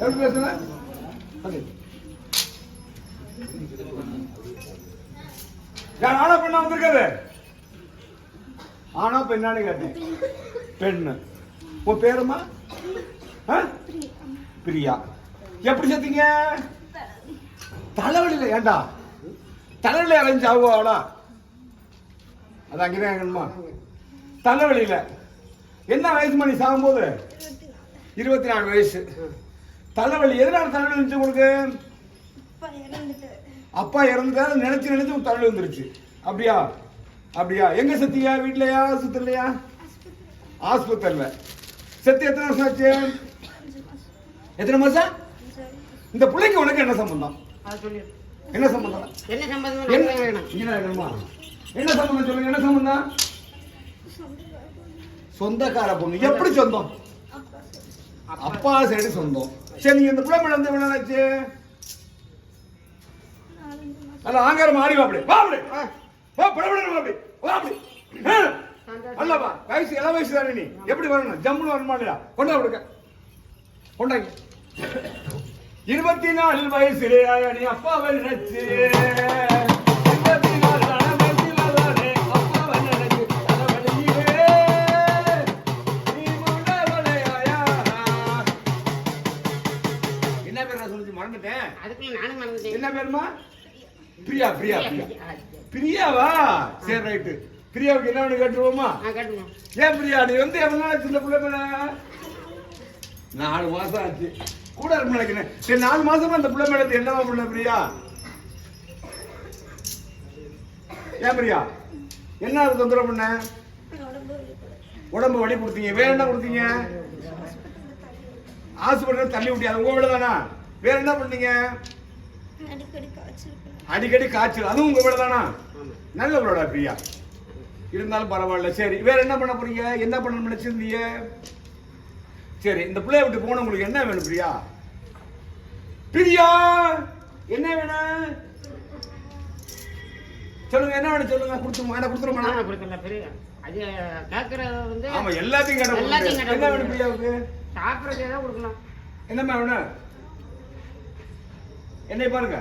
எப்படி பேசுன? ஆனா பெண்ணா வந்திருக்காரு? ஆனா பெண்ணான்னு கேட்டேன். பெண்ணு. உன் பேருமா? பிரியா. எப்படி செத்தீங்க? தலைவலியில ஏண்டா? தலைவலி அலைஞ்சு ஆகுவாடா அது அங்கேதான் தலைவலியில. என்ன வயசு மணி சாகும்போது? இருபத்தி நாலு வயசு. தலைவலி எதனால தலைவலி வந்துச்சு உங்களுக்கு? அப்பா இறந்துட்டாரு நினைச்சு நினைச்சு தலைவலி வந்துருச்சு. அப்படியா? அப்படியா? எங்க செத்தீங்க வீட்லயா? ஆஸ்பத்திரிலையா? ஆஸ்பத்திரியில செத்து எத்தனை வருஷம் ஆச்சு? எத்தனை மாசம்? இந்த பிள்ளைக்கு உனக்கு என்ன சம்பந்தம்? என்ன சம்பந்தம்? என்ன சம்பந்தம் என்ன நமக்கு வேணும்? இங்க வேணுமா? என்ன சம்பந்தம் சொல்லுங்க? என்ன சம்பந்தம்? சொந்தக்கார பொண்ணு. எப்படி சொந்தம். அப்பா சைடு சொந்தம். சரி நீங்க இந்த பிள்ளை மேல வந்து எவ்வளவு நாள் ஆச்சு? ஆங்காரம் ஆடி வா அப்படி. வா அப்படி. வா. வா அல்லவா வயசு எல்லா வயசு தானே நீ. எப்படி வரணும்? ஜம்முன்னு வரணுமா இல்லையா? கொண்டா கொடுக்க கொண்டாங்க. இருபத்தி நாலு வயசுலே நீ அப்பாவை நினைச்சு அதுக்குள்ள நானும் மறந்துட்டேன் என்ன பேருமா? பிரியா பிரியா பிரியா பிரியாவா? சரி ரைட்டு பிரியாவுக்கு என்ன கேட்டுருவோமா? ஏன் பிரியா? நீ வந்து எவ்வளவு நாள் சின்ன பிள்ளை நாலு மாசம் ஆச்சு. கூட இருக்கும் நினைக்கிறேன் சரி நாலு மாசமா அந்த பிள்ளை மேல என்னவா பிள்ளை பிரியா? ஏன் பிரியா? என்ன அது தொந்தரவு பண்ண. உடம்பு வலி கொடுத்தீங்க. வேற என்ன கொடுத்தீங்க? ஹாஸ்பிட்டல் தள்ளி விட்டியா? உங்க வீடு தானா வேற என்ன பண்ணீங்க? அடிக்கடி காய்ச்சல் அதுவும் உங்க வீடு தானா? ஆமா. நல்லவளோட பிரியா. இருந்தாலும் பரவாயில்ல. சரி வேற என்ன பண்ண போறீங்க? என்ன பண்ணணும்னு நினைச்சிருந்தீங்க? சரி இந்த பிள்ளைய விட்டு போன உங்களுக்கு என்ன வேணும் பிரியா? பிரியா என்ன வேணும்? சொல்லுங்க என்ன வேணும் சொல்லுங்க. கொடுத்து என்ன கொடுத்துருமா? நான் கொடுக்கல பெரிய. அது கேட்கறது வந்து ஆமா எல்லாத்தையும் கேட்ட என்ன வேணும். பிரியாவுக்கு? சாப்பிட்றதே தான் கொடுக்கலாம். என்னம்மா வேணும்? என்னை பாருங்க.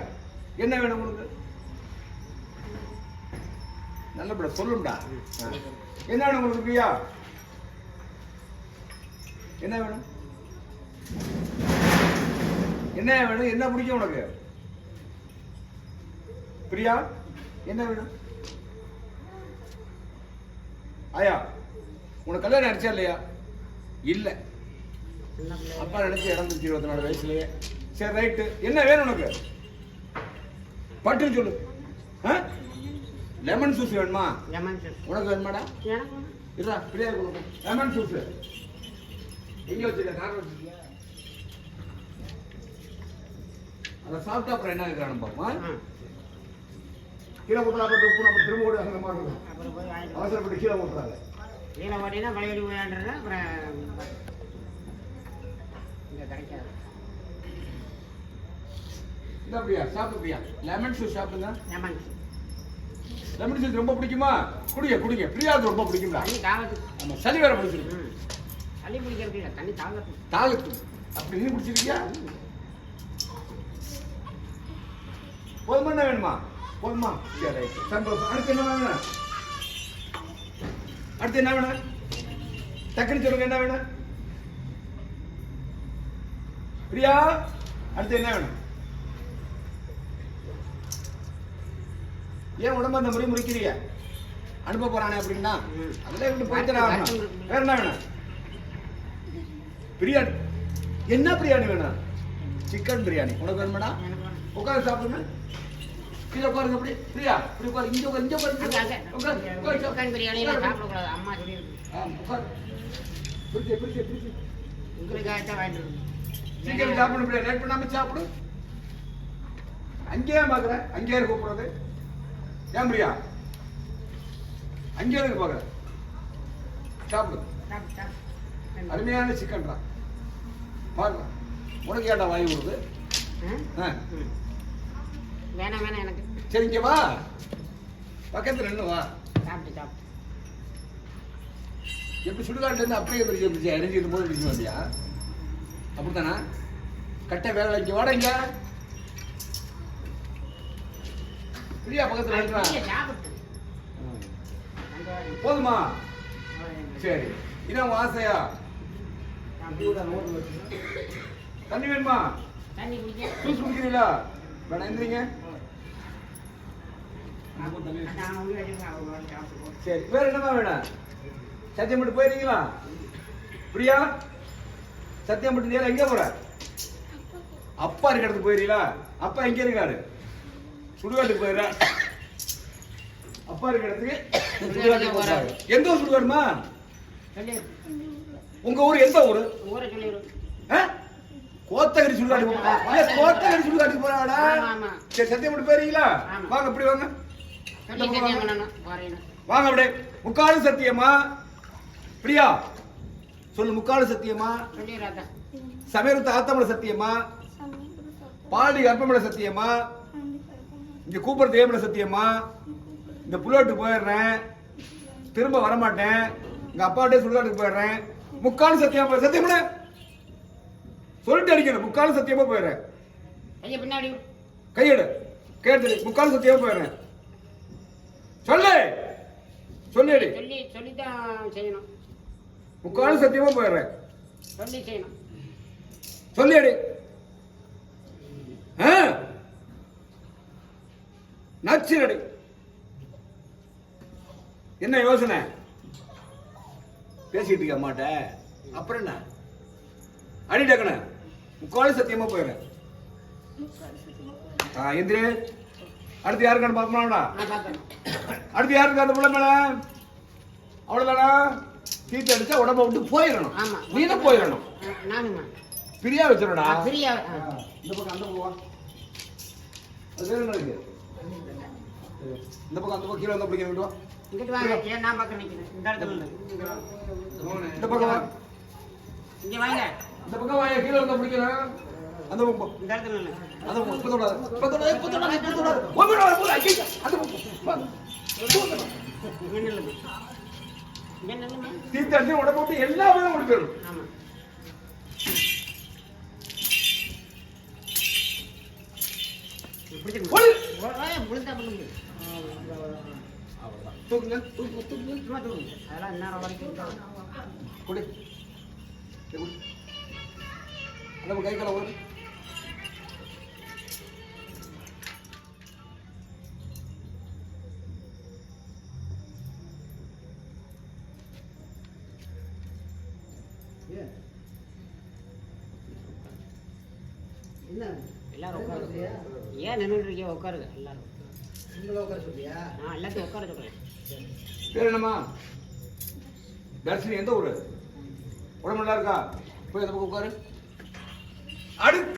என்ன வேணும் உங்களுக்கு? நல்லபடியா சொல்லும்டா. என்ன வேணும் உங்களுக்கு பிரியா? என்ன வேணும்? என்ன வேணும்? என்ன பிடிக்கும் உனக்கு? பிரியா என்ன வேணும்? ஆயா உனக்கு கல்யாணம் அடிச்சா இல்லையா? இல்லை. அப்பா நினைச்சு இறந்துச்சு இருபத்தி நாலு வயசுலயே. சரி ரைட்டு என்ன வேணும் உனக்கு? பட்டுன்னு சொல்லு. லெமன் ஜூஸ் வேணுமா? லெமன் ஜூஸ் உனக்கு வேணுமாடா. இருடா பிரியா கொடுக்கும் லெமன் ஜூஸ் எங்க வச்சிருக்க? கார் வச்சிருக்கியா? அதை சாப்பிட்டா அப்புறம் என்ன இருக்கிறான்னு பாப்போம்? ஆ. கீழே போட்டா அப்புறம் உப்பு நம்ம திரும்ப கூட அந்த மாதிரி இருக்கும். அவசரப்பட்டு கீழே போட்டுறாங்க கீழே போட்டீங்கன்னா போயாண்டுறேன் அப்புறம் இங்கே கிடைக்காது. இந்த பிரியா சாப்பிடு பிரியா. லெமன் ஜூஸ் சாப்பிடுங்க. லெமன் லெமன் ஜூஸ் ரொம்ப பிடிக்குமா? குடிங்க குடிங்க. பிரியாவுக்கு ரொம்ப பிடிக்கும்டா. ஆமா சளி வேற பிடிச்சிருக்கு. தண்ணி பிடிக்கிறது இல்லை தண்ணி தாகத்து அப்படி நீ குடிச்சிருக்கியா? போதுமா என்ன வேணுமா? போதுமா? சரி ரைட். சந்தோஷம். அடுத்து என்ன வேணும்? அடுத்து என்ன வேணும்? டக்குன்னு சொல்லுங்க என்ன வேணும்? பிரியா அடுத்து என்ன வேணும்? ஏன் உடம்பு அந்த முறை முறிக்கிறீங்க அனுப்ப போறானே அப்படின்னா. அதெல்லாம் இப்படி ஆகணும். வேற என்ன வேணும்? பிரியாணி. என்ன பிரியாணி வேணும்? சிக்கன் பிரியாணி. உனக்கு வேணுமாடா. உட்காந்து சாப்பிடுங்க. கீழே உட்காருங்க அப்படி. பிரியா இப்படி உட்காரு. இங்க உட்காரு இங்க உட்காரு. சிக்கன் பிரியாணி எல்லாம் சாப்பிடக்கூடாது. அம்மா உட்காரு. பிரிச்சு, பிரிச்சு, பிரிச்சு. உங்களுக்காக தான் வாங்கிட்டு வரணும். சீக்கிரம் சாப்பிடு பிரியா. லேட் பண்ணாம சாப்பிடு. அங்கேயே பாக்குற? அங்கேயே கூப்பிடுறது ஏன் பிரியா? அங்கேயே இருக்கு பாக்குற. சாப்பிடு. அருமையான சிக்கன் தான் பாருங்க உனக்கு ஏன்டா வாங்கி ம். வேணாம் வேணாம் எனக்கு. சரி இங்க வா. பக்கத்துல நின்று வா. சாப்பிட்டு சாப்பிட்டு எப்படி சுடுகாட்டுல இருந்து அப்படியே வந்துச்சு இறங்கி போது இடிச்சு வந்தியா? அப்படித்தானா? கட்ட வேலை இங்க வாடா இங்க. பிரியா பக்கத்துல. போதுமா. சரி. இதான் உன் ஆசையா? தண்ணி வேணுமா? ஜூஸ் குடிக்கிறீங்களா? வேணா எந்திரிங்க. சரி. வேற என்னமா வேணும்? சத்தியம்பட்டு போயிருக்கீங்களா பிரியா சத்தியம்பட்டு நேரம் எங்க போற? அப்பா இருக்க இடத்துக்கு போயிருக்கீங்களா அப்பா எங்க இருக்காரு? சுடுகாட்டுக்கு போயிடுற. அப்பா இருக்க இடத்துக்கு சுடுகாட்டுக்கு போறாரு. எந்த ஊர் சுடுகாடுமா? உங்க ஊர் எந்த ஊரு? ஊரை சொல்லிடு ஆ? கோத்தகிரி சுடுகாடு கோத்தகிரி சுடுகாட்டுக்கு போறாடா. சரி சத்தியம்பட்டு போயிருக்கீங்களா ஆமா. வாங்க இப்படி வாங்க. வாங்க. அப்படியே. முக்காலு சத்தியமா? பிரியா சொல்லு முக்காலு சத்தியமா? சமயத்து ஆத்தமல சத்தியமா? பாடி கர்ப்பமல சத்தியமா? இங்க கூப்பிடுறது தேவமல சத்தியமா இந்த புல்லோட்டுக்கு போயிடுறேன். திரும்ப வரமாட்டேன். எங்க அப்பாட்டே சுடுகாட்டுக்கு போயிடுறேன். முக்காலு சத்தியமா போய் சத்தியமல சொல்லிட்டு அடிக்கணும். முக்காலு சத்தியமா போயிடுறேன். பின்னாடி கையெடு. கேட்டு முக்காலு சத்தியமா போயிடுறேன். சொல்லு. சொல்லிடு சொல்லி சொல்லித்தான் செய்யணும். முக்காலு சத்தியமா போயிடுறேன். சொல்லி செய்யணும். சொல்லிடு ஆ? நச்சுரடி என்ன யோசனை? பேசிட்டு இருக்க மாட்ட. அப்புறம் என்ன? அடி டக்குன. முக்காலு சத்தியமா போயிடுறேன் எந்திரி அடுத்து யாருக்கான பார்க்கணும்டா அடுத்து யாருக்கு அந்த புள்ள மேல? அவ்வளவுதானா? தீட்டு அடிச்சா உடம்ப விட்டு போயிடணும் நீனும் போயிடணும் பிரியா வச்சிடடா ஃப்ரீயா இந்த பக்கம் அந்த பக்கம் வா. அது இந்த பக்கம் அந்த பக்கம் கீழே வந்து பிடிக்க வா. இங்கிட்டு வாங்க ஏன் நான் பக்கம் நிக்கிறேன். இந்த இடத்துல பக்கம் இங்க வாங்க. இந்த பக்கம் வாங்க கீழே வந்து பிடிக்கிறேன் அந்த பக்கம். இந்த இடத்துல இல்லை. பக்கம் ஒரு பக்கம் உடம்ப விட்டு எல்லா வேலையும் முடிச்சிடணும் ஆமா. பிடிச்சிருங்க. ஓடு. ஓ- ஓ, விழுந்தா தூக்குங்க தூக்கு, தூக்கு, தூக்குங்க. அதெல்லாம் இந்நேரம் வரைக்கும் கொடு கை கால ஓடு எல்லாரும் உட்காருங்க. ஏன் நின்னுட்டு இருக்கீங்க? உட்காருங்க எல்லாரும். நான் எல்லாத்தையும் உட்கார சொல்றேன். பேர் என்னம்மா தர்ஷினி எந்த ஊரு உடம்பு நல்லா இருக்கா போய் அந்த பக்கம் உட்காரு அடுத்து